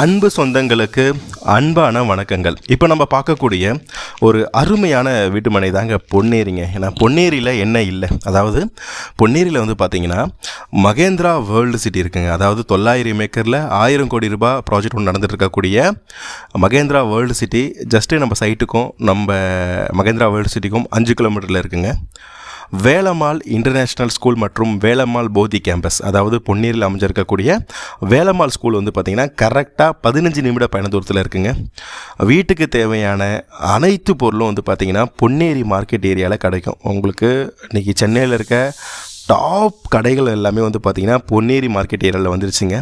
அன்பு சொந்தங்களுக்கு அன்பான வணக்கங்கள். இப்போ நம்ம பார்க்கக்கூடிய ஒரு அருமையான வீட்டுமனை தாங்க பொன்னேரிங்க. ஏன்னா பொன்னேரியில் என்ன இல்லை? அதாவது பொன்னேரியில் வந்து பார்த்தீங்கன்னா மகேந்திரா வேர்ல்டு சிட்டி இருக்குங்க. அதாவது தொள்ளாயிரம் ஏக்கரில் ஆயிரம் கோடி ரூபாய் ப்ராஜெக்ட் ஒன்று நடந்துட்டு இருக்கக்கூடிய மகேந்திரா வேர்ல்டு சிட்டி. ஜஸ்ட்டு நம்ம சைட்டுக்கும் நம்ம மகேந்திரா வேர்ல்டு சிட்டிக்கும் அஞ்சு கிலோமீட்டரில் இருக்குங்க. வேலம்மாள் இன்டர்நேஷ்னல் ஸ்கூல் மற்றும் வேலம்மாள் போதி கேம்பஸ் அதாவது பொன்னீரில் அமைஞ்சிருக்கக்கூடிய வேலம்மாள் ஸ்கூல் வந்து பார்த்திங்கன்னா கரெக்டாக பதினஞ்சு நிமிட பயண தூரத்தில் இருக்குங்க. வீட்டுக்கு தேவையான அனைத்து பொருளும் வந்து பார்த்திங்கன்னா பொன்னேரி மார்க்கெட் ஏரியாவில் கிடைக்கும். உங்களுக்கு இன்றைக்கி சென்னையில் இருக்க டாப் கடைகள் எல்லாமே வந்து பார்த்திங்கன்னா பொன்னேரி மார்க்கெட் ஏரியாவில் வந்துருச்சுங்க.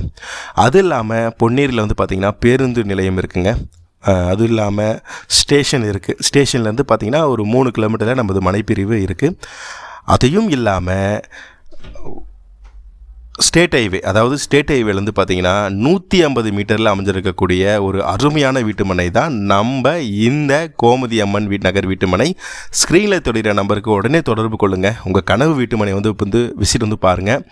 அது இல்லாமல் பொன்னேரியில் வந்து பார்த்திங்கன்னா பேருந்து நிலையம் இருக்குங்க. அதுவும் இல்லாமல் ஸ்டேஷன் இருக்குது ஸ்டேஷன்லேருந்து பார்த்திங்கன்னா ஒரு மூணு கிலோமீட்டரில் நமது மனைப்பிரிவு இருக்குது அதையும் இல்லாமல் ஸ்டேட் ஹைவே அதாவது ஸ்டேட் ஹைவேலேருந்து பார்த்தீங்கன்னா நூற்றி ஐம்பது மீட்டரில் அமைஞ்சிருக்கக்கூடிய ஒரு அருமையான வீட்டுமனை தான் நம்ம இந்த கோமதி அம்மன் வீட் நகர் வீட்டுமனை. ஸ்க்ரீனில் தொடர நம்பருக்கு உடனே தொடர்பு கொள்ளுங்கள் உங்கள் கனவு வீட்டுமனை வந்து இப்போ வந்து விசிட் வந்து பாருங்கள்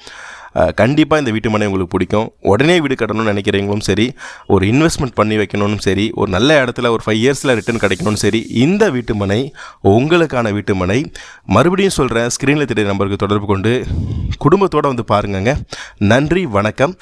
கண்டிப்பாக இந்த வீட்டுமனை உங்களுக்கு பிடிக்கும். உடனே வீடு கட்டணும்னு நினைக்கிறீங்களும் சரி ஒரு இன்வெஸ்ட்மெண்ட் பண்ணி வைக்கணும்னு சரி ஒரு நல்ல இடத்துல ஒரு ஃபைவ் இயர்ஸில் ரிட்டர்ன் கிடைக்கணும்னு சரி இந்த வீட்டுமனை உங்களுக்கான வீட்டுமனை மறுபடியும் சொல்கிறேன் ஸ்க்ரீனில் தெரிய நம்பருக்கு தொடர்பு கொண்டு குடும்பத்தோடு வந்து பாருங்கங்க. நன்றி வணக்கம்.